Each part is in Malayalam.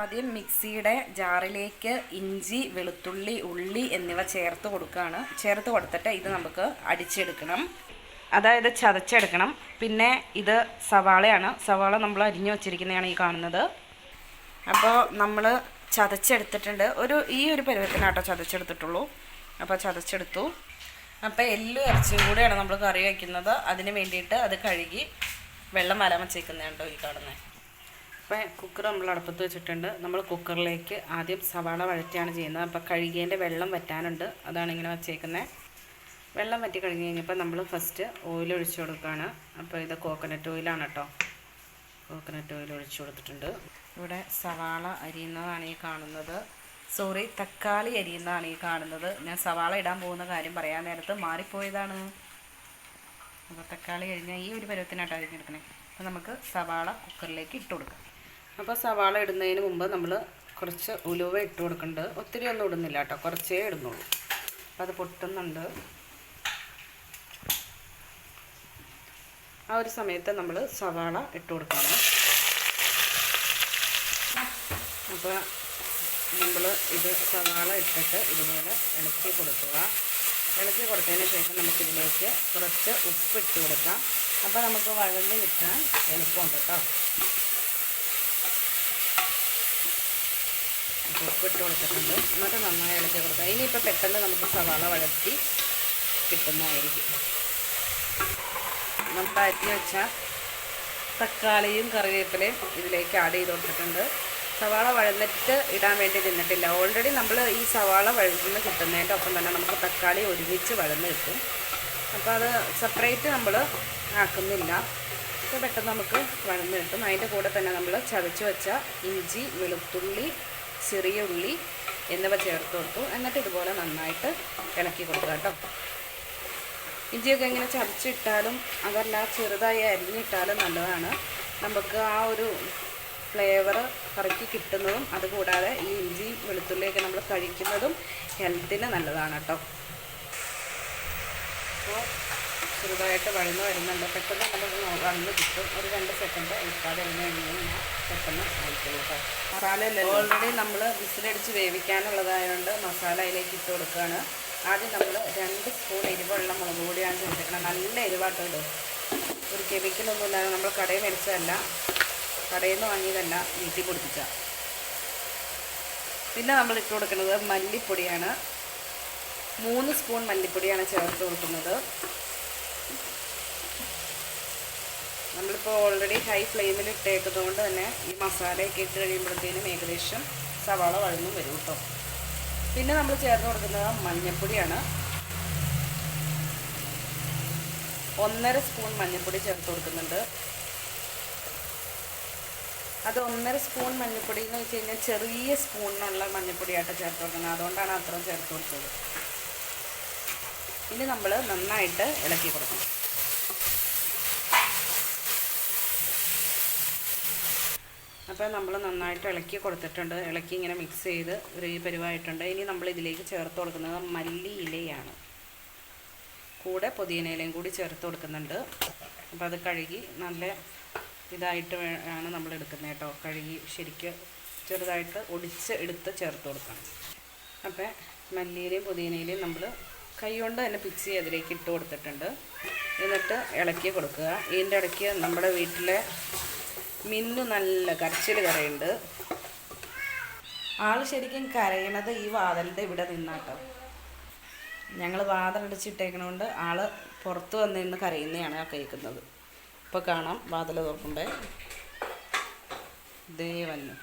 ആദ്യം മിക്സിയുടെ ജാറിലേക്ക് ഇഞ്ചി വെളുത്തുള്ളി ഉള്ളി എന്നിവ ചേർത്ത് കൊടുക്കുകയാണ്. ചേർത്ത് കൊടുത്തിട്ട് ഇത് നമുക്ക് അടിച്ചെടുക്കണം. അതായത് ചതച്ചെടുക്കണം. പിന്നെ ഇത് സവാളയാണ്. സവാള നമ്മൾ അരിഞ്ഞു വച്ചിരിക്കുന്നതാണ് ഈ കാണുന്നത്. അപ്പോൾ നമ്മൾ ചതച്ചെടുത്തിട്ടുണ്ട്. ഒരു ഈ ഒരു പരുവത്തിനാട്ടോ ചതച്ചെടുത്തിട്ടുള്ളൂ. അപ്പോൾ ചതച്ചെടുത്തു. അപ്പോൾ എല്ലു ഇറച്ചിയും കൂടെയാണ് നമ്മൾ കറി വയ്ക്കുന്നത്. അതിന് വേണ്ടിയിട്ട് അത് കഴുകി വെള്ളം വരാൻ വച്ചേക്കുന്നതാണ് ഈ കാണുന്നത്. അപ്പോൾ കുക്കർ നമ്മൾ അടുപ്പത്ത് വെച്ചിട്ടുണ്ട്. നമ്മൾ കുക്കറിലേക്ക് ആദ്യം സവാള വഴറ്റിയാണ് ചെയ്യുന്നത്. അപ്പോൾ കഴുകിയതിന്റെ വെള്ളം വറ്റാനുണ്ട്. അതാണ് ഇങ്ങനെ വച്ചേക്കുന്നത് വെള്ളം വറ്റി കഴിഞ്ഞ് കഴിഞ്ഞപ്പോൾ നമ്മൾ ഫസ്റ്റ് ഓയിൽ ഒഴിച്ചു കൊടുക്കുകയാണ്. അപ്പോൾ ഇത് കോക്കനട്ട് ഓയിലാണ് കേട്ടോ. കോക്കനട്ട് ഓയിൽ ഒഴിച്ചു കൊടുത്തിട്ടുണ്ട്. ഇവിടെ സവാള അരിയുന്നതാണ് ഈ കാണുന്നത്. സോറി തക്കാളി അരിയുന്നതാണ് ഈ കാണുന്നത്. ഞാൻ സവാള ഇടാൻ പോകുന്ന കാര്യം പറയാൻ നേരത്ത് മാറിപ്പോയതാണ്. അപ്പോൾ തക്കാളി കഴിഞ്ഞാൽ ഈ ഒരു പരുവത്തിനായിട്ട് അരിഞ്ഞെടുക്കണേ അപ്പോൾ നമുക്ക് സവാള കുക്കറിലേക്ക് ഇട്ട് കൊടുക്കാം. അപ്പോൾ സവാള ഇടുന്നതിന് മുമ്പ് നമ്മൾ കുറച്ച് ഉലുവ ഇട്ട് കൊടുക്കുന്നുണ്ട് ഒത്തിരി ഒന്നും ഇടുന്നില്ല കേട്ടോ. കുറച്ചേ ഇടുന്നുള്ളൂ. അപ്പോൾ അത് പൊട്ടുന്നുണ്ട്. ആ ഒരു സമയത്ത് നമ്മൾ സവാള ഇട്ട് കൊടുക്കണം. അപ്പോൾ നമ്മൾ ഇത് സവാള ഇട്ടിട്ട് ഇതുപോലെ ഇളക്കി കൊടുക്കുക. ഇളക്കി കൊടുത്തതിന് ശേഷം നമുക്കിതിലേക്ക് കുറച്ച് ഉപ്പ് ഇട്ട് കൊടുക്കാം. അപ്പോൾ നമുക്ക് വഴന്ന് കിട്ടാൻ എളുപ്പമുണ്ട് കേട്ടോ. ഉപ്പിട്ട് കൊടുത്തിട്ടുണ്ട്. എന്നിട്ട് നന്നായി ഇളക്കി കൊടുക്കുക. ഇനിയിപ്പോൾ പെട്ടെന്ന് നമുക്ക് സവാള വഴറ്റി കിട്ടുന്നതായിരിക്കും. നമ്മൾ അരി വെച്ച തക്കാളിയും കറിവേപ്പിലയും ഇതിലേക്ക് ആഡ് ചെയ്ത് കൊടുത്തിട്ടുണ്ട്. സവാള വഴന്നിട്ട് ഇടാൻ വേണ്ടി നിന്നിട്ടില്ല. ഓൾറെഡി നമ്മൾ ഈ സവാള വഴന്ന് കിട്ടുന്നതിന്റെ ഒപ്പം തന്നെ നമുക്ക് തക്കാളി ഒരുമിച്ച് വഴന്ന് കിട്ടും. അപ്പോൾ അത് സെപ്പറേറ്റ് നമ്മൾ ആക്കുന്നില്ല. അപ്പോൾ പെട്ടെന്ന് നമുക്ക് വഴന്ന് കിട്ടും. അതിന്റെ കൂടെ തന്നെ നമ്മൾ ചതച്ച് വെച്ച ഇഞ്ചി വെളുത്തുള്ളി ചെറിയ ഉള്ളി എന്നിവ ചേർത്ത് കൊടുത്തു. എന്നിട്ട് ഇതുപോലെ നന്നായിട്ട് ഇളക്കി കൊടുക്കുക കേട്ടോ. ഇഞ്ചിയൊക്കെ ഇങ്ങനെ ചതച്ചിട്ടാലും അതല്ല ചെറുതായി അരിഞ്ഞിട്ടാലും നല്ലതാണ്. നമുക്ക് ആ ഒരു ഫ്ലേവർ കറിക്ക് കിട്ടുന്നതും അതുകൂടാതെ ഈ ഇഞ്ചി വെളുത്തുള്ളിയൊക്കെ നമ്മൾ കഴിക്കുന്നതും ഹെൽത്തിന് നല്ലതാണ് കേട്ടോ. അപ്പോൾ ചെറുതായിട്ട് വഴന്ന് വരുന്നുണ്ട്. പെട്ടെന്ന് നമ്മൾ വന്ന് കിട്ടും. ഒരു രണ്ട് സെക്കൻഡ് എടുക്കാതെ എണ്ണ എണ്ണ പെട്ടെന്ന് ആയിക്കോളൂ കേട്ടോ. മസാല ഓൾറെഡി നമ്മൾ വിസിലടിച്ച് വേവിക്കാനുള്ളതായതുകൊണ്ട് മസാല അതിലേക്ക് ഇട്ട് കൊടുക്കുകയാണ് ആദ്യം നമ്മൾ രണ്ട് സ്പൂൺ എരിവുള്ള മുളക് പൊടിയാണ് ചേർത്തിക്കണം നല്ല എരിവാട്ടുണ്ട് ഒരു കെമിക്കലൊന്നും ഇല്ലാതെ നമ്മൾ കടയിൽ മേടിച്ചതല്ല. കടയിൽ നിന്ന് വാങ്ങിയതല്ല. വീട്ടിൽ പൊടിപ്പിച്ച പിന്നെ നമ്മൾ ഇട്ട് കൊടുക്കുന്നത് മല്ലിപ്പൊടിയാണ്. മൂന്ന് സ്പൂൺ മല്ലിപ്പൊടിയാണ് ചേർത്ത് കൊടുക്കുന്നത്. നമ്മളിപ്പോൾ ഓൾറെഡി ഹൈ ഫ്ലെയിമിൽ ഇട്ടേക്കുന്നത് കൊണ്ട് തന്നെ ഈ മസാലയൊക്കെ ഇട്ട് കഴിയുമ്പോഴത്തേനും ഏകദേശം സവാള വഴന്നും വരും കേട്ടോ പിന്നെ നമ്മൾ ചേർത്ത് കൊടുക്കുന്നത് മഞ്ഞൾപ്പൊടിയാണ് ഒന്നര സ്പൂൺ മഞ്ഞൾപ്പൊടി ചേർത്ത് കൊടുക്കുന്നുണ്ട്. അത് ഒന്നര സ്പൂൺ മഞ്ഞൾപ്പൊടി എന്ന് വെച്ച് കഴിഞ്ഞാൽ ചെറിയ സ്പൂണിനുള്ള മഞ്ഞൾപ്പൊടിയായിട്ട് ചേർത്ത് കൊടുക്കുന്നത്. അതുകൊണ്ടാണ് അത്രയും ചേർത്ത് കൊടുത്തത്. ഇനി നമ്മൾ നന്നായിട്ട് ഇളക്കി കൊടുക്കണം. അപ്പോൾ നമ്മൾ നന്നായിട്ട് ഇളക്കി കൊടുത്തിട്ടുണ്ട്. ഇളക്കി ഇങ്ങനെ മിക്സ് ചെയ്ത് ഒരു പരുവായിട്ടുണ്ട്. ഇനി നമ്മൾ ഇതിലേക്ക് ചേർത്ത് കൊടുക്കുന്നത് മല്ലി ഇലയാണ്. കൂടെ പുതിയന ഇലയും കൂടി ചേർത്ത് കൊടുക്കുന്നുണ്ട്. അപ്പോൾ അത് കഴുകി നല്ല ഇതായിട്ട് ആണ് നമ്മൾ എടുക്കുന്നത് കേട്ടോ. കഴുകി ശരിക്ക് ചെറുതായിട്ട് ഒടിച്ച് എടുത്ത് ചേർത്ത് കൊടുക്കണം. അപ്പോൾ മല്ലിയിലയും പുതിയനയിലയും നമ്മൾ കൈകൊണ്ട് തന്നെ പിച്ച് അതിലേക്ക് ഇട്ട് കൊടുത്തിട്ടുണ്ട്. എന്നിട്ട് ഇളക്കി കൊടുക്കുക. ഇതിന്റെ ഇടയ്ക്ക് നമ്മുടെ വീട്ടിലെ മിന്നു നല്ല കരച്ചിൽ കരയുണ്ട്. ആൾ ശരിക്കും കരയണത് ഈ വാതിലിന്റെ ഇവിടെ നിന്നാട്ടോ. ഞങ്ങൾ വാതിലടച്ചിട്ടേക്കണോണ്ട് ആൾ പുറത്ത് വന്ന് നിന്ന് കരയുന്നതാണ് ആ കേൾക്കുന്നത്. ഇപ്പോൾ കാണാം വാതിൽ തുറക്കുമ്പോൾ ദേ വന്നു.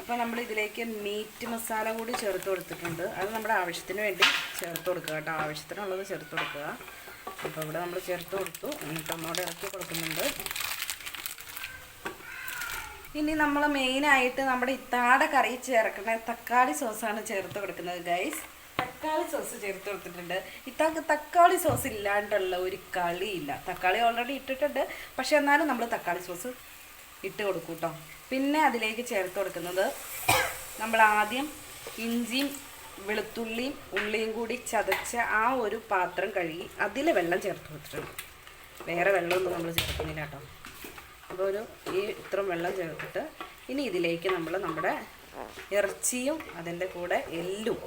അപ്പോൾ നമ്മൾ ഇതിലേക്ക് മീറ്റ് മസാല കൂടി ചേർത്ത് കൊടുത്തിട്ടുണ്ട്. അത് നമ്മുടെ ആവശ്യത്തിന് വേണ്ടി ചേർത്ത് കൊടുക്കുക കേട്ടോ. ആവശ്യത്തിനുള്ളത് ചേർത്ത് കൊടുക്കുക. അപ്പോൾ ഇവിടെ നമ്മൾ ചേർത്ത് കൊടുത്തു. എന്നിട്ട് ഒന്നുകൂടെ ഇറക്കി കൊടുക്കുന്നുണ്ട്. ഇനി നമ്മൾ മെയിനായിട്ട് നമ്മുടെ ഇത്താടെ കറി ചേർക്കുന്ന തക്കാളി സോസാണ് ചേർത്ത് കൊടുക്കുന്നത് ഗൈസ് തക്കാളി സോസ് ചേർത്ത് കൊടുത്തിട്ടുണ്ട്. ഇത്താക്ക് തക്കാളി സോസ് ഇല്ലാണ്ടുള്ള ഒരു കളിയില്ല. തക്കാളി ഓൾറെഡി ഇട്ടിട്ടുണ്ട്. പക്ഷെ എന്നാലും നമ്മൾ തക്കാളി സോസ് ഇട്ട് കൊടുക്കും കേട്ടോ പിന്നെ അതിലേക്ക് ചേർത്ത് കൊടുക്കുന്നത് നമ്മൾ ആദ്യം ഇഞ്ചിയും വെളുത്തുള്ളിയും ഉള്ളിയും കൂടി ചതച്ച ആ ഒരു പാത്രം കഴുകി അതിൽ വെള്ളം ചേർത്ത് കൊടുത്തിട്ടുണ്ട്. വേറെ വെള്ളമൊന്നും നമ്മൾ ചേർക്കുന്നില്ല കേട്ടോ അപ്പോൾ ഒരു ഈ ഇത്രയും വെള്ളം ചേർത്തിട്ട് ഇനി ഇതിലേക്ക് നമ്മൾ നമ്മുടെ ഇറച്ചിയും അതിന്റെ കൂടെ എല്ലും.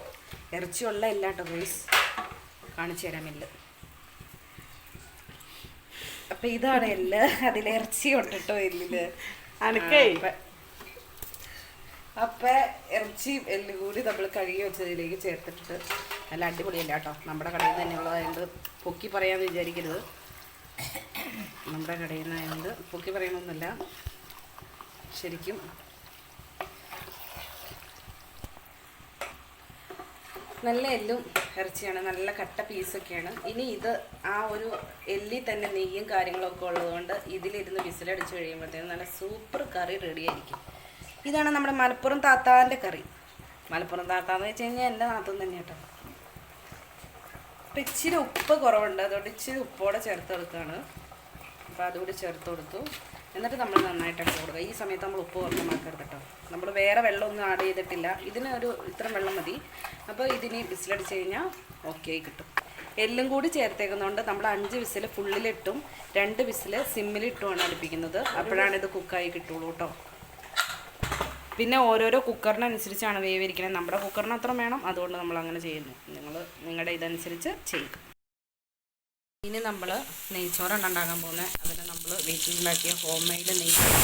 ഇറച്ചിയുള്ള എല്ലാ ടോയ്സ് കാണിച്ചു തരാം എല്ല്. അപ്പം ഇതാണ് എല്ല്. അതിൽ ഇറച്ചി എല്ലിൽ. അനക്കേ. അപ്പൊ- ഇറച്ചിയും എല്ലും കൂടി നമ്മൾ കഴുകി വെച്ചതിലേക്ക് ചേർത്തിട്ട് നല്ല അടിപൊളിയല്ല കേട്ടോ നമ്മുടെ കടയിൽ നിന്ന് തന്നെയുള്ളതായതുകൊണ്ട് പൊക്കി പറയാമെന്ന് വിചാരിക്കരുത്. നമ്മുടെ കടയിൽ നിന്നായതുകൊണ്ട് പൊക്കി പറയണമെന്നില്ല ശരിക്കും. നല്ല എല്ലും ഇറച്ചിയാണ് നല്ല കട്ട പീസൊക്കെയാണ്. ഇനി ഇത് ആ ഒരു എല്ലിൽ തന്നെ നെയ്യും കാര്യങ്ങളൊക്കെ ഉള്ളതുകൊണ്ട് ഇതിലിരുന്ന് വിസിലടിച്ച് കഴിയുമ്പോഴത്തേനും നല്ല സൂപ്പർ കറി റെഡി ആയിരിക്കും. ഇതാണ് നമ്മുടെ മലപ്പുറം താത്താന്റെ കറി. മലപ്പുറം താത്താന്ന് വെച്ച് കഴിഞ്ഞാൽ എന്റെ നാത്തും തന്നെ കേട്ടോ അപ്പം ഇച്ചിരി ഉപ്പ് കുറവുണ്ട്. അതുകൊണ്ട് ഇച്ചിരി ഉപ്പോടെ ചേർത്ത് കൊടുക്കുകയാണ് അപ്പോൾ അതുകൂടി ചേർത്ത് കൊടുത്തു. എന്നിട്ട് നമ്മൾ നന്നായിട്ട് കൊടുക്കുക. ഈ സമയത്ത് നമ്മൾ ഉപ്പ് കുറഞ്ഞമാക്കരുത് കേട്ടോ. നമ്മൾ വേറെ വെള്ളമൊന്നും ആഡ് ചെയ്തിട്ടില്ല. ഇതിന് ഒരു ഇത്രയും വെള്ളം മതി. അപ്പോൾ ഇതിന് വിസിലടിച്ച് കഴിഞ്ഞാൽ ഓക്കെ കിട്ടും. എല്ലും കൂടി ചേർത്തേക്കുന്നതുകൊണ്ട് നമ്മൾ അഞ്ച് വിസിൽ ഫുള്ളിലിട്ടും രണ്ട് വിസിൽ സിമ്മിലിട്ടുമാണ് അടുപ്പിക്കുന്നത്. അപ്പോഴാണ് ഇത് കുക്കായി കിട്ടുള്ളൂ കേട്ടോ. പിന്നെ ഓരോരോ കുക്കറിനനുസരിച്ചാണ് വേവിരിക്കുന്നത്. നമ്മുടെ കുക്കറിന് അത്ര വേണം. അതുകൊണ്ട് നമ്മൾ അങ്ങനെ ചെയ്യുന്നു. നിങ്ങൾ നിങ്ങളുടെ ഇതനുസരിച്ച് ചെയ്യുക ഇനി നമ്മൾ നെയ്ച്ചോറാണ് ഉണ്ടാക്കാൻ പോകുന്നത്. അതിന് നമ്മൾ വീട്ടിലുണ്ടാക്കിയ ഹോം മെയ്ഡ് നെയ്ച്ചോറ്.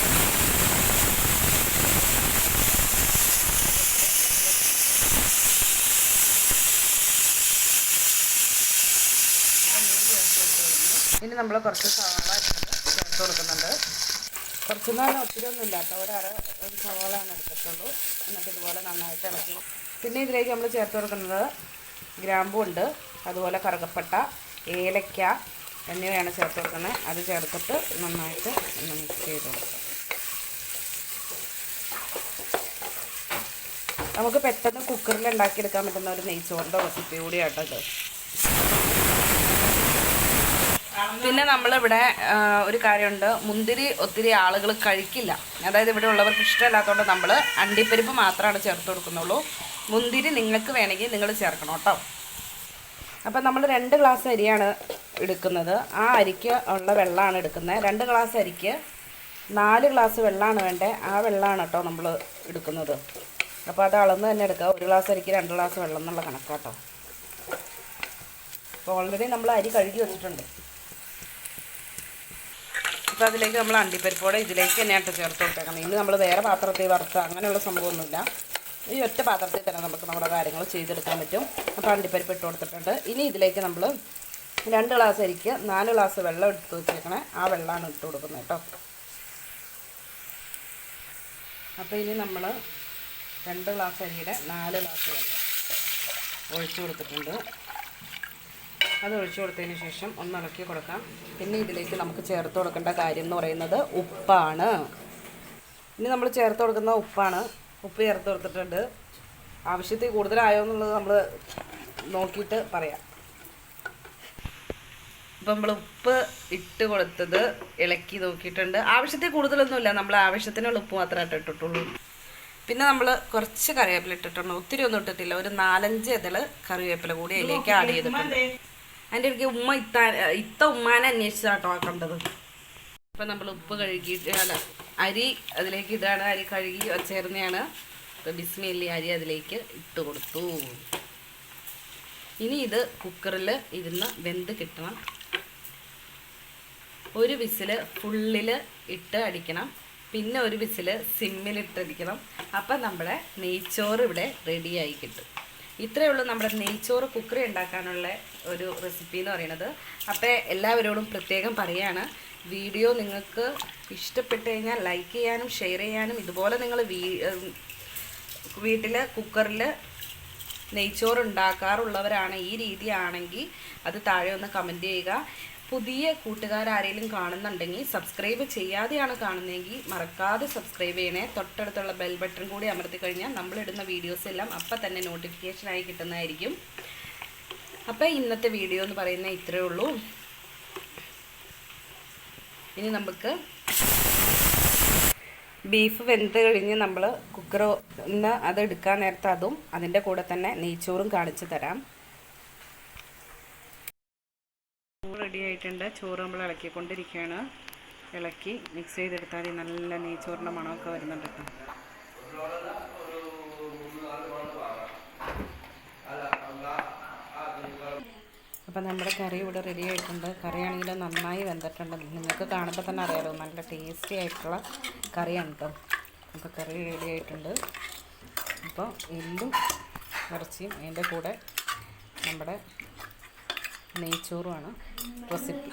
ഇനി നമ്മൾ കുറച്ച് സവാള ചേർത്ത് കൊടുക്കുന്നുണ്ട്. കുറച്ചൊന്നും നാൾ ഒത്തിരി ഒന്നും ഇല്ലാത്ത ഒരു ഒരു സവോളയാണ് എടുത്തിട്ടുള്ളൂ. എന്നിട്ട് ഇതുപോലെ നന്നായിട്ട് ഇളക്കി. പിന്നെ ഇതിലേക്ക് നമ്മൾ ചേർത്ത് കൊടുക്കുന്നത് ഗ്രാമ്പുണ്ട് അതുപോലെ കറുകപ്പട്ട ഏലക്ക എന്നിവയാണ് ചേർത്ത് കൊടുക്കുന്നത്. അത് ചേർത്തിട്ട് നന്നായിട്ട് മിക്സ് ചെയ്ത് കൊടുക്കാം. നമുക്ക് പെട്ടെന്ന് കുക്കറിൽ ഉണ്ടാക്കിയെടുക്കാൻ പറ്റുന്ന ഒരു നെയ്ച്ചോറിന്റെ റെസിപ്പി കൂടിയാട്ടോ ഇത്. പിന്നെ നമ്മളിവിടെ ഒരു കാര്യമുണ്ട്. മുന്തിരി ഒത്തിരി ആളുകൾ കഴിക്കില്ല. അതായത് ഇവിടെ ഉള്ളവർക്ക് ഇഷ്ടമല്ലാത്തതുകൊണ്ട് നമ്മൾ അണ്ടിപ്പരിപ്പ് മാത്രമാണ് ചേർത്ത് കൊടുക്കുന്നുള്ളൂ. മുന്തിരി നിങ്ങൾക്ക് വേണമെങ്കിൽ നിങ്ങൾ ചേർക്കണം കേട്ടോ. അപ്പം നമ്മൾ രണ്ട് ഗ്ലാസ് അരിയാണ് എടുക്കുന്നത്. ആ അരിക്ക് ഉള്ള വെള്ളമാണ് എടുക്കുന്നത്. രണ്ട് ഗ്ലാസ് അരിക്ക് നാല് ഗ്ലാസ് വെള്ളമാണ് വേണ്ടത് ആ വെള്ളമാണ് കേട്ടോ നമ്മൾ എടുക്കുന്നത്. അപ്പോൾ അത് അളന്ന് തന്നെ എടുക്കുക. ഒരു ഗ്ലാസ് അരിക്ക് രണ്ട് ഗ്ലാസ് വെള്ളം എന്നുള്ള കണക്കാട്ടോ. അപ്പോൾ ഓൾറെഡി നമ്മൾ അരി കഴുകി വെച്ചിട്ടുണ്ട്. അപ്പോൾ അതിലേക്ക് നമ്മൾ അണ്ടിപ്പരിപ്പോടെ ഇതിലേക്ക് തന്നെയാണ് ചേർത്ത് കൊടുത്തേക്കണം ഇനി നമ്മൾ വേറെ പാത്രത്തിൽ വറുത്ത് അങ്ങനെയുള്ള സംഭവമൊന്നുമില്ല. ഈ ഒറ്റ പാത്രത്തിൽ തന്നെ നമുക്ക് നമ്മുടെ കാര്യങ്ങൾ ചെയ്തെടുക്കാൻ പറ്റും. അപ്പോൾ അണ്ടിപ്പരിപ്പ് ഇട്ട് കൊടുത്തിട്ടുണ്ട്. ഇനി ഇതിലേക്ക് നമ്മൾ രണ്ട് ഗ്ലാസ് അരിക്ക് നാല് ഗ്ലാസ് വെള്ളം എടുത്ത് വെച്ചേക്കണേ. ആ വെള്ളമാണ് ഇട്ട് കൊടുക്കുന്നത് കേട്ടോ. അപ്പോൾ ഇനി നമ്മൾ രണ്ട് ഗ്ലാസ് അരിയുടെ നാല് ഗ്ലാസ് വെള്ളം ഒഴിച്ചു കൊടുത്തിട്ടുണ്ട്. അത് ഒഴിച്ചു കൊടുത്തതിന് ശേഷം ഒന്ന് ഇളക്കി കൊടുക്കാം. പിന്നെ ഇതിലേക്ക് നമുക്ക് ചേർത്ത് കൊടുക്കേണ്ട കാര്യം എന്ന് പറയുന്നത് ഉപ്പാണ്. ഇനി നമ്മൾ ചേർത്ത് കൊടുക്കുന്ന ഉപ്പാണ്. ഉപ്പ് ചേർത്ത് കൊടുത്തിട്ടുണ്ട്. ആവശ്യത്തിൽ കൂടുതലായോ എന്നുള്ളത് നമ്മൾ നോക്കിയിട്ട് പറയാം. ഇപ്പം നമ്മൾ ഉപ്പ് ഇട്ട് കൊടുത്തത് ഇളക്കി നോക്കിയിട്ടുണ്ട്. ആവശ്യത്തിൽ കൂടുതലൊന്നുമില്ല. നമ്മൾ ആവശ്യത്തിനുള്ള ഉപ്പ് മാത്രമായിട്ട് ഇട്ടിട്ടുള്ളൂ. പിന്നെ നമ്മൾ കുറച്ച് കറിവേപ്പില ഇട്ടിട്ടുണ്ട്. ഒത്തിരി ഒന്നും ഇട്ടിട്ടില്ല. ഒരു നാലഞ്ച് ഇതിൽ കറിവേപ്പില കൂടി അതിലേക്ക് ആഡ് ചെയ്തിട്ടുണ്ട്. അതിന്റെ ഇടയ്ക്ക് ഉമ്മ ഇത്താൻ ഇത്ത ഉമ്മാനെ അന്വേഷിച്ചാട്ടോ കണ്ടത്. അപ്പം നമ്മൾ ഉപ്പ് കഴുകിയിട്ട് അല്ല അരി അതിലേക്ക് ഇതാണ് അരി കഴുകി ചേർന്നതാണ് ഇപ്പം ബിസ്മില്ലി അരി അതിലേക്ക് ഇട്ട് കൊടുത്തു. ഇനി ഇത് കുക്കറിൽ ഇരുന്ന് വെന്ത് കിട്ടണം. ഒരു വിസിൽ ഫുള്ളിൽ ഇട്ട് അടിക്കണം. പിന്നെ ഒരു വിസിൽ സിമ്മിലിട്ടടിക്കണം അപ്പം നമ്മുടെ നെയ്ച്ചോറ് ഇവിടെ റെഡിയായി കിട്ടും. ഇത്രയേ ഉള്ളൂ നമ്മുടെ നെയ്ച്ചോറ് കുക്കറി ഉണ്ടാക്കാനുള്ള ഒരു റെസിപ്പി എന്ന് പറയുന്നത്. അപ്പോൾ എല്ലാവരോടും പ്രത്യേകം പറയുകയാണ് വീഡിയോ നിങ്ങൾക്ക് ഇഷ്ടപ്പെട്ട് കഴിഞ്ഞാൽ ലൈക്ക് ചെയ്യാനും ഷെയർ ചെയ്യാനും ഇതുപോലെ നിങ്ങൾ വീ വീട്ടിൽ കുക്കറിൽ നെയ്ച്ചോറ് ഉണ്ടാക്കാറുള്ളവരാണ് ഈ രീതിയാണെങ്കിൽ അത് താഴെ ഒന്ന് കമന്റ് ചെയ്യുക. പുതിയ കൂട്ടുകാരാരെങ്കിലും കാണുന്നുണ്ടെങ്കിൽ സബ്സ്ക്രൈബ് ചെയ്യാതെയാണ് കാണുന്നതെങ്കിൽ മറക്കാതെ സബ്സ്ക്രൈബ് ചെയ്യണേ. തൊട്ടടുത്തുള്ള ബെൽ ബട്ടൺ കൂടി അമർത്തി കഴിഞ്ഞാൽ നമ്മളിടുന്ന വീഡിയോസ് എല്ലാം അപ്പം തന്നെ നോട്ടിഫിക്കേഷനായി കിട്ടുന്നതായിരിക്കും. അപ്പോൾ ഇന്നത്തെ വീഡിയോ എന്ന് പറയുന്നത് ഇത്രയേ ഉള്ളൂ. ഇനി നമുക്ക് ബീഫ് വെന്ത് കഴിഞ്ഞ് നമ്മൾ കുക്കറിൽ നിന്ന് അത് എടുക്കാൻ നേരത്തെ അതും അതിന്റെ കൂടെ തന്നെ നെയ്ച്ചോറും കാണിച്ചു തരാം. ചോറ് നമ്മൾ ഇളക്കിക്കൊണ്ടിരിക്കുകയാണ്. ഇളക്കി മിക്സ് ചെയ്തെടുത്താൽ. നല്ല നെയ്ച്ചോറിന്റെ മണമൊക്കെ വരുന്നുണ്ട് അപ്പം നമ്മുടെ കറി ഇവിടെ റെഡി ആയിട്ടുണ്ട്. കറിയാണെങ്കിൽ നന്നായി വെന്തിട്ടുണ്ട്. നിങ്ങൾക്ക് കാണുമ്പോൾ തന്നെ അറിയാമല്ലോ നല്ല ടേസ്റ്റി ആയിട്ടുള്ള കറിയാണ് കേട്ടോ. അപ്പോൾ കറി റെഡി ആയിട്ടുണ്ട്. അപ്പോൾ എല്ലും ഇറച്ചിയും അതിന്റെ കൂടെ നമ്മുടെ നെയ്ച്ചോറുമാണ് റെസിപ്പി.